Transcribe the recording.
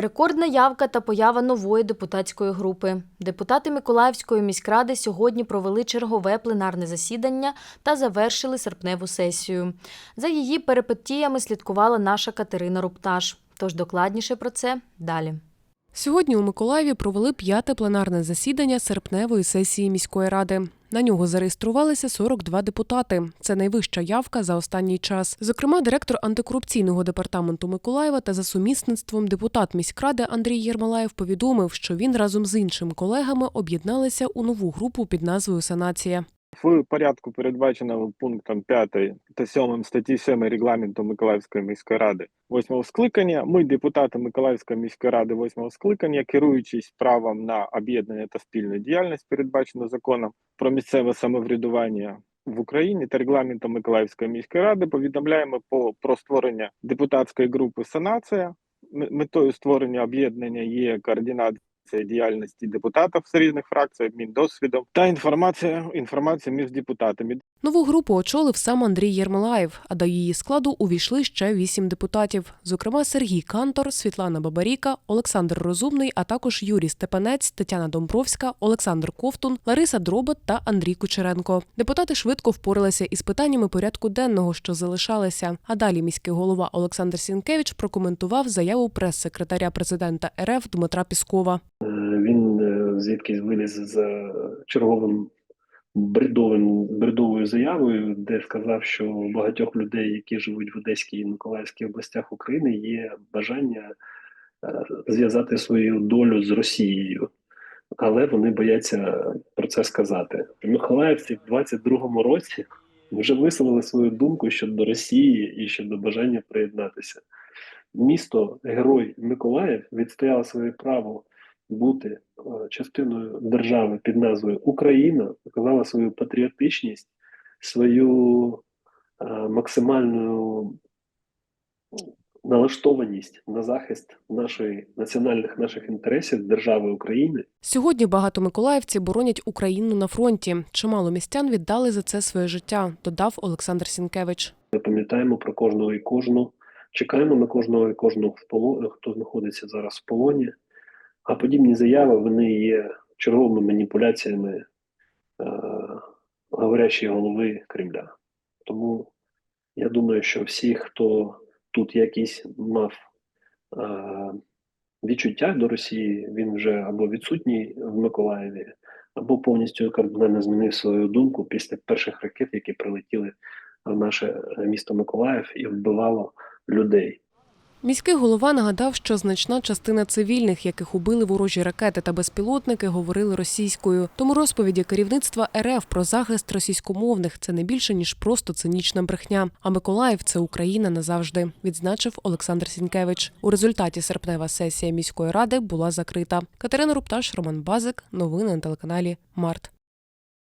Рекордна явка та поява нової депутатської групи. Депутати Миколаївської міськради сьогодні провели чергове пленарне засідання та завершили серпневу сесію. За її перипетіями слідкувала наша Катерина Рупташ. Тож докладніше про це далі. Сьогодні у Миколаєві провели п'яте пленарне засідання серпневої сесії міської ради. На нього зареєструвалися 42 депутати. Це найвища явка за останній час. Зокрема, директор антикорупційного департаменту Миколаєва та за сумісництвом депутат міськради Андрій Єрмолаєв повідомив, що він разом з іншими колегами об'єдналися у нову групу під назвою Санація. В порядку, передбаченого пунктом 5 та 7 статті 7 регламенту Миколаївської міської ради 8 скликання, ми, депутати Миколаївської міської ради 8 скликання, керуючись правом на об'єднання та спільну діяльність, передбачено законом про місцеве самоврядування в Україні та регламентом Миколаївської міської ради, повідомляємо по про створення депутатської групи Санація. Метою створення об'єднання є координація діяльності депутатів з різних фракцій, обмін досвідом та інформація, інформація між депутатами. Нову групу очолив сам Андрій Єрмолаєв, а до її складу увійшли ще вісім депутатів, зокрема Сергій Кантор, Світлана Бабаріка, Олександр Розумний, а також Юрій Степанець, Тетяна Домбровська, Олександр Ковтун, Лариса Дробот та Андрій Кучеренко. Депутати швидко впоралися із питаннями порядку денного, що залишалися. А далі міський голова Олександр Сінкевич прокоментував заяву прес-секретаря президента РФ Дмитра Піскова. Звідкись виліз з черговим бредовим бредовою заявою, де сказав, що у багатьох людей, які живуть в Одеській і Миколаївській областях України, є бажання е, зв'язати свою долю з Росією, але вони бояться про це сказати. Миколаївці в 22-му році вже висловили свою думку щодо Росії і щодо бажання приєднатися. Місто Герой Миколаїв відстояло своє право бути е, частиною держави під назвою Україна, показала свою патріотичність, свою е, максимальну налаштованість на захист нашої національних наших інтересів держави України Сьогодні багато миколаївців боронять Україну на фронті. Чимало містян віддали за це своє життя, додав Олександр Сінкевич. Ми пам'ятаємо про кожного і кожну, чекаємо на кожного і поло... хто знаходиться зараз в полоні. А подібні заяви вони є черговими маніпуляціями е... говорящої голови Кремля. Тому я думаю, що всі, хто тут якийсь мав е... відчуття до Росії, він вже або відсутній в Миколаєві, або повністю кардинально змінив свою думку після перших ракет, які прилетіли в наше місто Миколаїв і вбивало людей. Міський голова нагадав, що значна частина цивільних, яких убили ворожі ракети та безпілотники, говорили російською. Тому розповіді керівництва РФ про захист російськомовних це не більше ніж просто цинічна брехня. А Миколаїв це Україна назавжди, відзначив Олександр Сінкевич. У результаті серпнева сесія міської ради була закрита. Катерина Рупташ, Роман Базик. Новини на телеканалі Март.